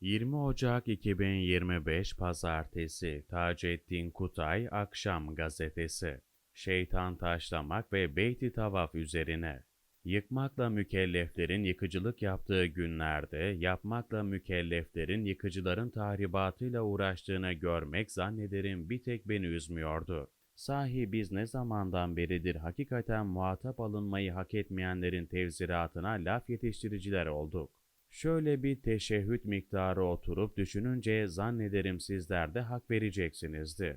20 Ocak 2025 Pazartesi Taceddin Kutay Akşam Gazetesi Şeytan taşlamak ve beyti tavaf üzerine Yıkmakla mükelleflerin yıkıcılık yaptığı günlerde, yapmakla mükelleflerin yıkıcıların tahribatıyla uğraştığını görmek zannederim bir tek beni üzmüyordu. Sahi biz ne zamandan beridir hakikaten muhatap alınmayı hak etmeyenlerin tevziratına laf yetiştiriciler olduk. Şöyle bir teşehhüt miktarı oturup düşününce zannederim sizler de hak vereceksinizdir.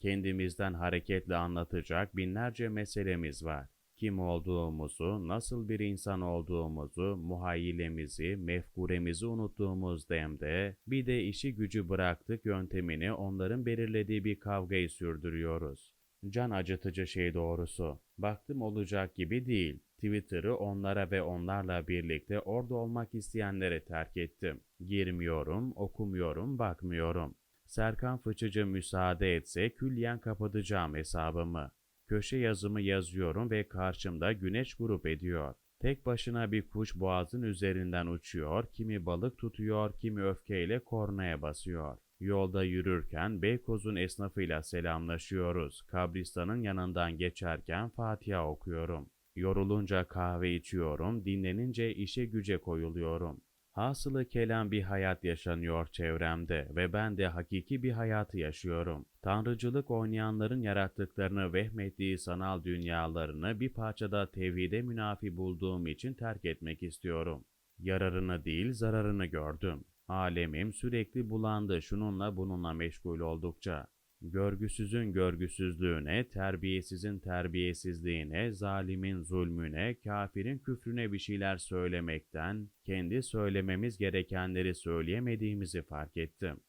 Kendimizden hareketle anlatacak binlerce meselemiz var. Kim olduğumuzu, nasıl bir insan olduğumuzu, muhayyilemizi, mefkuremizi unuttuğumuz demde bir de işi gücü bıraktık yöntemini onların belirlediği bir kavgayı sürdürüyoruz. Can acıtıcı şey doğrusu. Baktım olacak gibi değil. Twitter'ı onlara ve onlarla birlikte orada olmak isteyenlere terk ettim. Girmiyorum, okumuyorum, bakmıyorum. Serkan Fıçıcı müsaade etse külliyen kapatacağım hesabımı. Köşe yazımı yazıyorum ve karşımda güneş grup ediyor. Tek başına bir kuş boğazın üzerinden uçuyor, kimi balık tutuyor, kimi öfkeyle kornaya basıyor. Yolda yürürken Beykoz'un esnafıyla selamlaşıyoruz. Kabristanın yanından geçerken Fatiha okuyorum. Yorulunca kahve içiyorum, dinlenince işe güce koyuluyorum. Hasılı kelam bir hayat yaşanıyor çevremde ve ben de hakiki bir hayatı yaşıyorum. Tanrıcılık oynayanların yarattıklarını vehmettiği sanal dünyalarını bir parçada tevhide münafi bulduğum için terk etmek istiyorum. Yararını değil zararını gördüm. Alemim sürekli bulandı şununla bununla meşgul oldukça. Görgüsüzün görgüsüzlüğüne, terbiyesizin terbiyesizliğine, zalimin zulmüne, kafirin küfrüne bir şeyler söylemekten, kendi söylememiz gerekenleri söyleyemediğimizi fark ettim.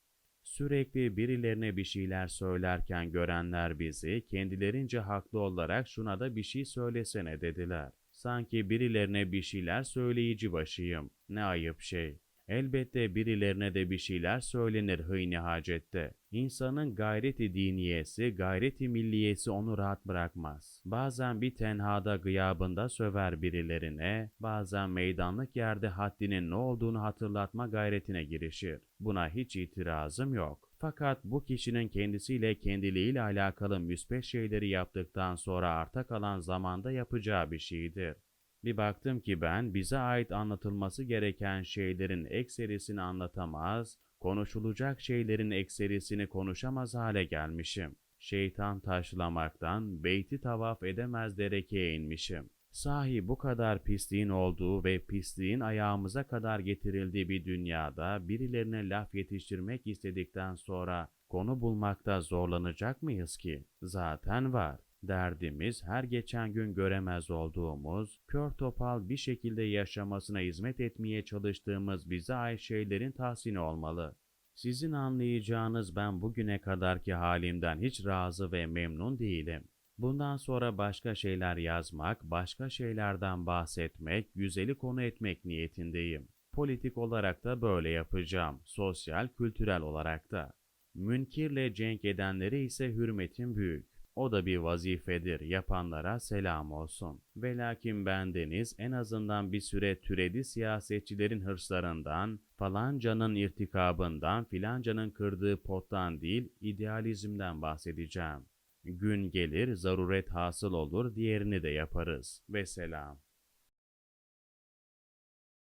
Sürekli birilerine bir şeyler söylerken görenler bizi kendilerince haklı olarak şuna da bir şey söylesene dediler. Sanki birilerine bir şeyler söyleyici başıyım. Ne ayıp şey. Elbette birilerine de bir şeyler söylenir hıyni hacette. İnsanın gayreti diniyesi, gayreti milliyesi onu rahat bırakmaz. Bazen bir tenhada gıyabında söver birilerine, bazen meydanlık yerde haddinin ne olduğunu hatırlatma gayretine girişir. Buna hiç itirazım yok. Fakat bu kişinin kendisiyle kendiliğiyle alakalı müspet şeyleri yaptıktan sonra arta kalan zamanda yapacağı bir şeydir. Bir baktım ki ben bize ait anlatılması gereken şeylerin ekserisini anlatamaz, konuşulacak şeylerin ekserisini konuşamaz hale gelmişim. Şeytan taşlamaktan beyti tavaf edemez derekeye inmişim. Sahi bu kadar pisliğin olduğu ve pisliğin ayağımıza kadar getirildiği bir dünyada birilerine laf yetiştirmek istedikten sonra konu bulmakta zorlanacak mıyız ki? Zaten var. Derdimiz her geçen gün göremez olduğumuz, kör topal bir şekilde yaşamasına hizmet etmeye çalıştığımız bize ait şeylerin tahsini olmalı. Sizin anlayacağınız ben bugüne kadarki halimden hiç razı ve memnun değilim. Bundan sonra başka şeyler yazmak, başka şeylerden bahsetmek, güzeli konu etmek niyetindeyim. Politik olarak da böyle yapacağım, sosyal, kültürel olarak da. Münkirle cenk edenlere ise hürmetim büyük. O da bir vazifedir, yapanlara selam olsun. Velakin bendeniz en azından bir süre türedi siyasetçilerin hırslarından, falancanın irtikabından, filancanın kırdığı pottan değil, idealizmden bahsedeceğim. Gün gelir, zaruret hasıl olur, diğerini de yaparız. Ve selam.